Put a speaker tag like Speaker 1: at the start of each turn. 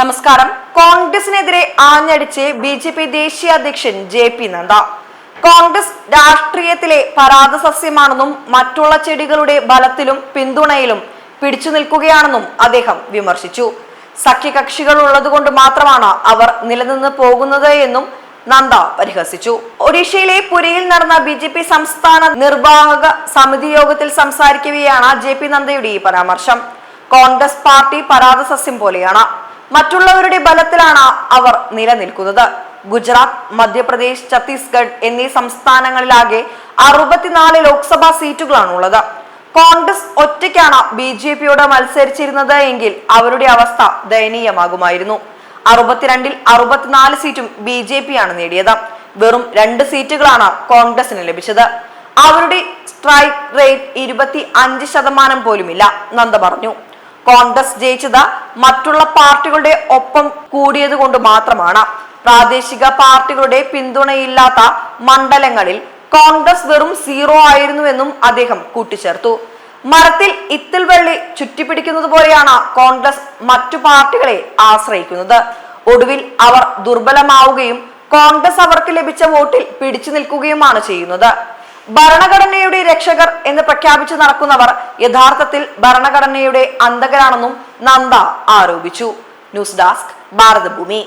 Speaker 1: നമസ്കാരം. കോൺഗ്രസിനെതിരെ ആഞ്ഞടിച്ച് ബി ജെ പി ദേശീയ അധ്യക്ഷൻ ജെ പി നദ്ദ. കോൺഗ്രസ് രാഷ്ട്രീയത്തിലെ പരാത സസ്യമാണെന്നും മറ്റുള്ള ചെടികളുടെ ബലത്തിലും പിന്തുണയിലും പിടിച്ചു നിൽക്കുകയാണെന്നും അദ്ദേഹം വിമർശിച്ചു. സഖ്യകക്ഷികൾ ഉള്ളതുകൊണ്ട് മാത്രമാണ് അവർ നിലനിന്ന് പോകുന്നത് എന്നും നന്ദ പരിഹസിച്ചു. ഒഡീഷയിലെ പുരിയിൽ നടന്ന ബി ജെ പി സംസ്ഥാന നിർവാഹക സമിതി യോഗത്തിൽ സംസാരിക്കവെയാണ് ജെ പി നന്ദയുടെ ഈ പരാമർശം. കോൺഗ്രസ് പാർട്ടി പരാത സസ്യം പോലെയാണ്. മറ്റുള്ളവരുടെ ബലത്തിലാണ് അവർ നിലനിൽക്കുന്നത്. ഗുജറാത്ത് മധ്യപ്രദേശ് ഛത്തീസ്ഗഡ് എന്നീ സംസ്ഥാനങ്ങളിലാകെ അറുപത്തിനാല് ലോക്സഭാ സീറ്റുകളാണുള്ളത്. കോൺഗ്രസ് ഒറ്റയ്ക്കാണ് ബി ജെ പിയോട് മത്സരിച്ചിരുന്നത് എങ്കിൽ അവരുടെ അവസ്ഥ ദയനീയമാകുമായിരുന്നു. അറുപത്തിരണ്ടിൽ അറുപത്തിനാല് സീറ്റും ബി ജെ പി ആണ് നേടിയത്. വെറും രണ്ട് സീറ്റുകളാണ് കോൺഗ്രസിന് ലഭിച്ചത്. അവരുടെ സ്ട്രൈക്ക് റേറ്റ് ഇരുപത്തി അഞ്ച് ശതമാനം പോലുമില്ല നന്ദ പറഞ്ഞു. കോൺഗ്രസ് ജയിച്ചത് മറ്റുള്ള പാർട്ടികളുടെ ഒപ്പം കൂടിയത് കൊണ്ട് മാത്രമാണ്. പ്രാദേശിക പാർട്ടികളുടെ പിന്തുണയില്ലാത്ത മണ്ഡലങ്ങളിൽ കോൺഗ്രസ് വെറും സീറോ ആയിരുന്നുവെന്നും അദ്ദേഹം കൂട്ടിച്ചേർത്തു. മരത്തിൽ ഇത്തിൽ വെള്ളി ചുറ്റിപ്പിടിക്കുന്നത് പോലെയാണ് കോൺഗ്രസ് മറ്റു പാർട്ടികളെ ആശ്രയിക്കുന്നത്. ഒടുവിൽ അവർ ദുർബലമാവുകയും കോൺഗ്രസ് അവർക്ക് ലഭിച്ച വോട്ടിൽ പിടിച്ചു നിൽക്കുകയുമാണ് ചെയ്യുന്നത്. ഭരണഘടനയുടെ രക്ഷകർ എന്ന് പ്രഖ്യാപിച്ചു നടക്കുന്നവർ യഥാർത്ഥത്തിൽ ഭരണഘടനയുടെ അന്തകരാണെന്നും നന്ദ ആരോപിച്ചു. News desk Bharathabhoomi.